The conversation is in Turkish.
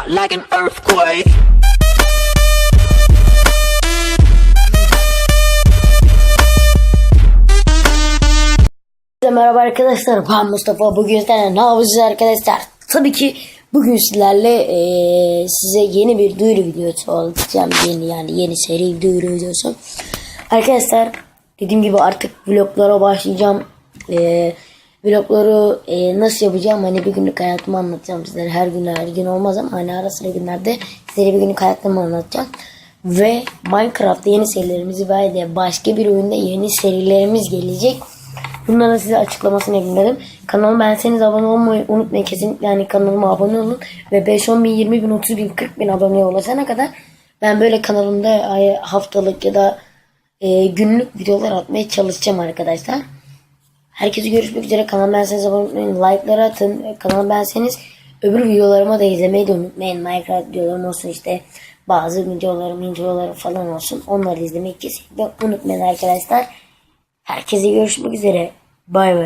out like an earthquake. Merhaba arkadaşlar ben Mustafa. Bugün sizlerle ne yapacağız arkadaşlar? Tabii ki bugün sizlerle eee, size yeni bir duyuru videosu olacağım. Yeni yani yeni seri duyuru videosu. Arkadaşlar dediğim gibi artık vloglara başlayacağım. Eee vlogları eee, nasıl yapacağım hani bir günlük hayatımı anlatacağım sizlere her gün her gün olmaz ama hani ara sıra günlerde sizlere bir günlük hayatımı anlatacağım ve Minecraft'ta yeni serilerimizi ve de başka bir oyunda yeni serilerimiz gelecek Bunların size açıklamasını dedim. Kanalıma beğenseniz abone olmayı unutmayın. Kesinlikle yani kanalıma abone olun. Ve 5, 10 bin, 20 bin, 30 bin, 40 bin aboneye ulaşana kadar ben böyle kanalımda haftalık ya da e, günlük videolar atmaya çalışacağım arkadaşlar. Herkese görüşmek üzere. Kanalıma beğenseniz abone olmayı, like'ları atın. Kanalıma beğenseniz öbür videolarıma da izlemeyi de unutmayın. Minecraft videolarım olsun işte bazı videolarım, videolarım falan olsun. Onları izlemeyi kesinlikle unutmayın arkadaşlar. Herkese görüşmek üzere. Bay bay.